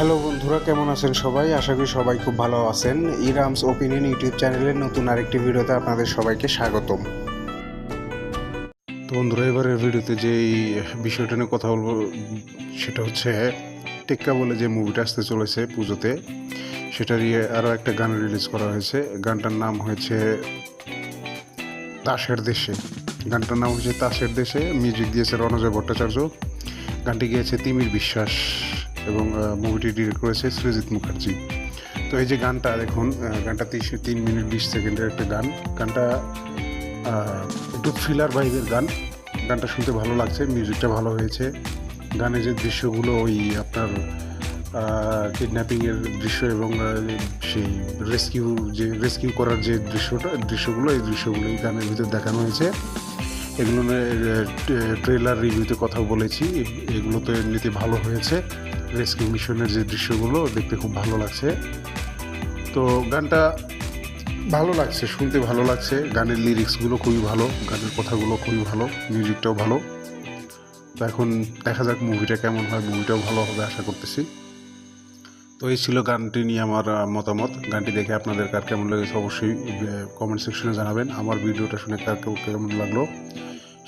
Hello বন্ধুরা, কেমন আছেন সবাই? আশা করি সবাই খুব ভালো আছেন। ইরামস ওপিনিয়ন ইউটিউব চ্যানেলের নতুন আরেকটি ভিডিওতে আপনাদের সবাইকে স্বাগতম। তো বন্ধুরা, এবারের ভিডিওতে যেই বিষয়টা নিয়ে কথা বলব, সেটা হচ্ছে টেক্কা বলে যে মুভিটা আসতে চলেছে পুজোতে সেটারই আরও একটা গান রিলিজ করা হয়েছে। গানটার নাম হয়েছে তাসের দেশে। গানটার নাম হচ্ছে তাসের দেশে। মিউজিক দিয়েছে রণজয় ভট্টাচার্য। গানটি গিয়েছে তিমির বিশ্বাস। এবং মুভিটি ডিরেক্ট করেছে সৃজিৎ মুখার্জি। তো এই যে গানটা, দেখুন গানটা তিরিশ তিন মিনিট বিশ সেকেন্ডের একটা গান। গানটা একটু থ্রিলার ভাইবের গান। গানটা শুনতে ভালো লাগছে মিউজিকটা ভালো হয়েছে। গানের যে দৃশ্যগুলো, ওই আপনার কিডন্যাপিংয়ের দৃশ্য এবং সেই রেস্কিউ যে রেস্কিউ করার যে দৃশ্যটা, দৃশ্যগুলো, এই দৃশ্যগুলো এই গানের ভিতরে দেখানো হয়েছে। এগুলো ট্রেলার রিভিউতে কথা বলেছি। এ- এগুলো তো এমনিতে ভালো হয়েছে। রেস্কিউ মিশনের যে দৃশ্যগুলো দেখতে খুব ভালো লাগছে। তো গানটা ভালো লাগছে, শুনতে ভালো লাগছে। গানের লিরিক্সগুলো খুবই ভালো, গানের কথাগুলো খুবই ভালো মিউজিকটাও ভালো। তো এখন দেখা যাক মুভিটা কেমন হয় মুভিটাও ভালো হবে আশা করতেছি। তো এই ছিল গানটি নিয়ে আমার মতামত। গানটি দেখে আপনাদের কার কেমন লেগেছে অবশ্যই কমেন্ট সেকশনে জানাবেন। আমার ভিডিওটা শুনে কার কেমন লাগল?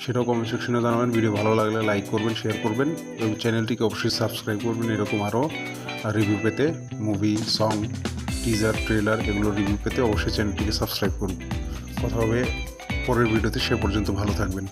সেটাও কমেন্ট সেকশনে জানাবেন। ভিডিও ভালো লাগলে লাইক করবেন শেয়ার করবেন এবং চ্যানেলটিকে অবশ্যই সাবস্ক্রাইব করবেন। এরকম আরও রিভিউ পেতে মুভি সং টিজার ট্রেলার এগুলো রিভিউ পেতে অবশ্যই চ্যানেলটিকে সাবস্ক্রাইব করুন। কথা হবে, পরের ভিডিওতে সে পর্যন্ত ভালো থাকবেন।